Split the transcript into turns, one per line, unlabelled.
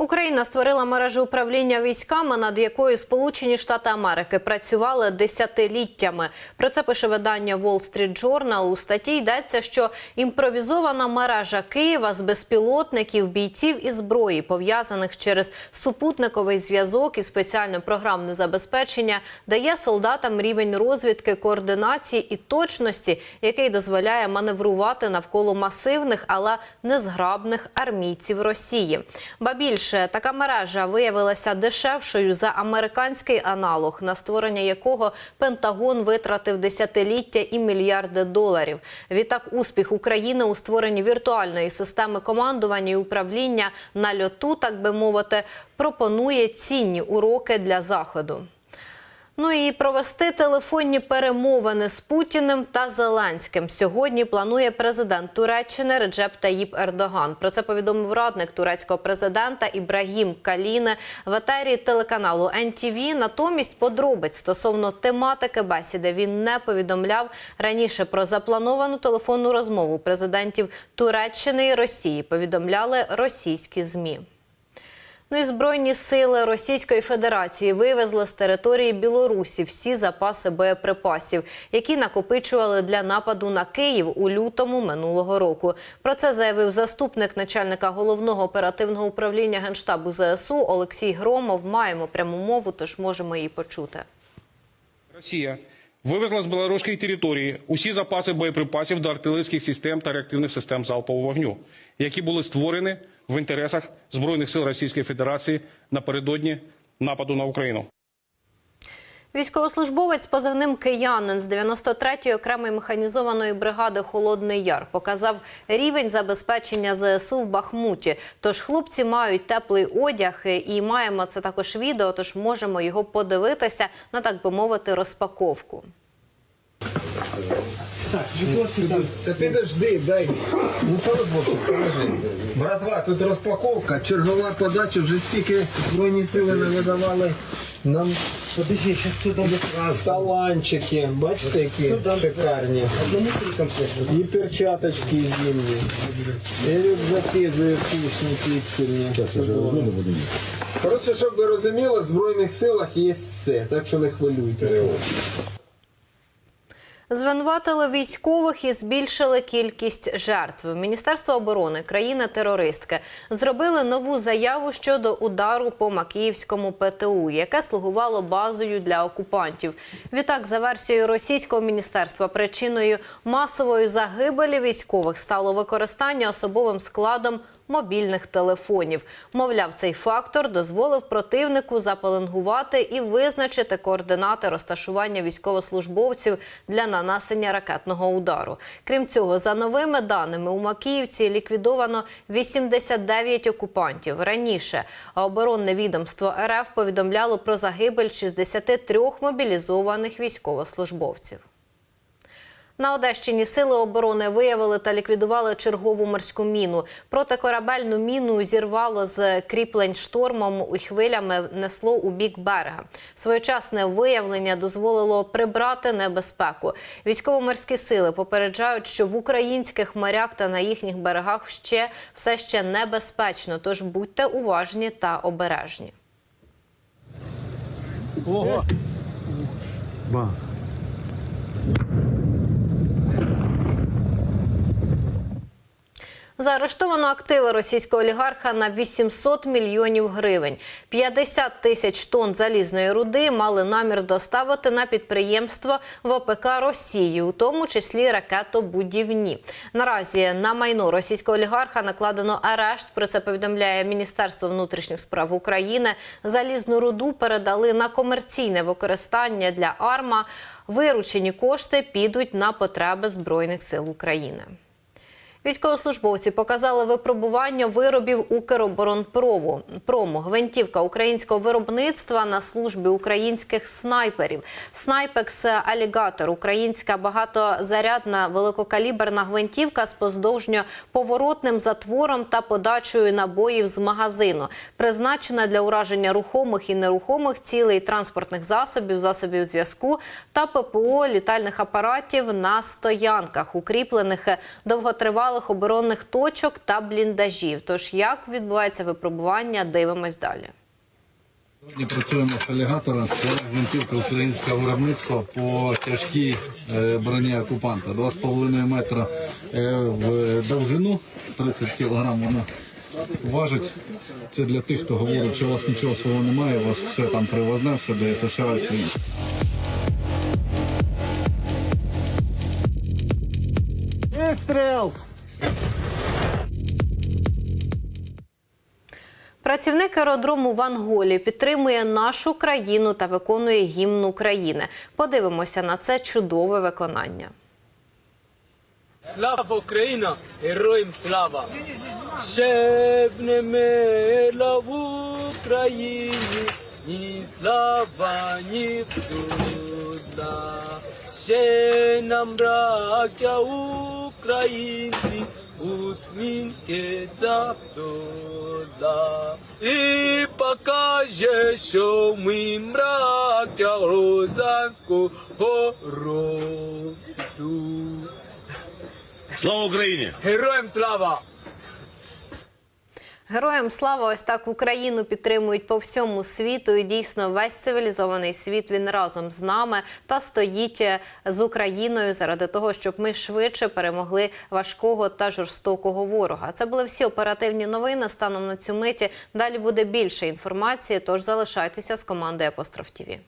Україна створила мережу управління військами, над якою Сполучені Штати Америки працювали десятиліттями. Про це пише видання Wall Street Journal. У статті йдеться, що імпровізована мережа Києва з безпілотників, бійців і зброї, пов'язаних через супутниковий зв'язок і спеціальне програмне забезпечення, дає солдатам рівень розвідки, координації і точності, який дозволяє маневрувати навколо масивних, але незграбних армійців Росії. Ба більше така мережа виявилася дешевшою за американський аналог, на створення якого Пентагон витратив десятиліття і мільярди доларів. Відтак, успіх України у створенні віртуальної системи командування і управління на льоту, так би мовити, пропонує цінні уроки для заходу. Ну і провести телефонні перемовини з Путіним та Зеленським сьогодні планує президент Туреччини Реджеп Таїп Ердоган. Про це повідомив радник турецького президента Ібрагім Каліне в етері телеканалу NTV. Натомість подробиць стосовно тематики бесіди він не повідомляв раніше про заплановану телефонну розмову президентів Туреччини і Росії. Повідомляли російські змі. Ну і збройні сили Російської Федерації вивезли з території Білорусі всі запаси боєприпасів, які накопичували для нападу на Київ у лютому минулого року. Про це заявив заступник начальника головного оперативного управління генштабу ЗСУ Олексій Громов. Маємо пряму мову, тож можемо її почути.
Росія вивезла з білоруської території усі запаси боєприпасів до артилерійських систем та реактивних систем залпового вогню, які були створені в інтересах Збройних сил Російської Федерації напередодні нападу на Україну.
Військовослужбовець позивним киянин з 93-ї окремої механізованої бригади Холодний Яр показав рівень забезпечення ЗСУ в Бахмуті. Тож хлопці мають теплий одяг і маємо це також відео. Тож можемо його подивитися на так би мовити розпаковку.
Це підожди, дай. Ну поработай, положи. Братва, тут розпаковка, чергова подача, вже стільки збройні сили не видавали нам
Подожди, сейчас сюда
таланчики. Бачите, які шикарні.
Одному три комплекта.
І перчаточки зимні. І рюкзаки вкусні, піксельні. Коротше, щоб ви розуміли, в Збройних силах є все, так що не хвилюйтеся.
Звинуватили військових і збільшили кількість жертв. Міністерство оборони країни-терористки зробили нову заяву щодо удару по Макіївському ПТУ, яке слугувало базою для окупантів. Відтак, за версією російського міністерства, причиною масової загибелі військових стало використання особовим складом мобільних телефонів. Мовляв, цей фактор дозволив противнику запеленгувати і визначити координати розташування військовослужбовців для нанесення ракетного удару. Крім цього, за новими даними у Макіївці ліквідовано 89 окупантів. Раніше оборонне відомство РФ повідомляло про загибель 63 мобілізованих військовослужбовців. На Одещині сили оборони виявили та ліквідували чергову морську міну. Протикорабельну міну зірвало з кріплень штормом і хвилями несло у бік берега. Своєчасне виявлення дозволило прибрати небезпеку. Військово-морські сили попереджають, що в українських морях та на їхніх берегах ще все ще небезпечно. Тож будьте уважні та обережні. Заарештовано активи російського олігарха на 800 мільйонів гривень. 50 тисяч тонн залізної руди мали намір доставити на підприємство ВПК Росії, у тому числі ракетобудівні. Наразі на майно російського олігарха накладено арешт. Про це повідомляє Міністерство внутрішніх справ України. Залізну руду передали на комерційне використання для АРМА. Виручені кошти підуть на потреби збройних сил України. Військовослужбовці показали випробування виробів Укроборонпрому. Прому гвинтівка українського виробництва на службі українських снайперів. Снайпекс Алігатор українська багатозарядна великокаліберна гвинтівка з поздовжньо поворотним затвором та подачею набоїв з магазину, призначена для ураження рухомих і нерухомих цілей транспортних засобів, засобів зв'язку та ППО літальних апаратів на стоянках, укріплених довготривалими сталих оборонних точок та бліндажів. Тож як відбувається випробування, дивимось далі.
Сьогодні працюємо з алігатором. Це гвинтівка українського виробництва по тяжкій е, броні окупанта. 2,5 метра е, в довжину, 30 кілограм вона важить. Це для тих, хто говорить, що у вас нічого свого немає, у вас все там привозне, все до США. Все.
Працівник аеродрому в Анголі підтримує нашу країну та виконує гімн України. Подивимося на це чудове виконання.
Слава Україна! Героям слава! Мила в Україні, ні слава, ні вдуда. Ще нам, браття українці, усмінки завдода. І покаже, що ми браття Розанського роду.
Слава Україні!
Героям слава!
Героям слава! Ось так Україну підтримують по всьому світу. І дійсно весь цивілізований світ він разом з нами та стоїть е, з Україною заради того, щоб ми швидше перемогли важкого та жорстокого ворога. Це були всі оперативні новини. Станом на цю миті далі буде більше інформації. Тож залишайтеся з командою Апостроф ТІВІ.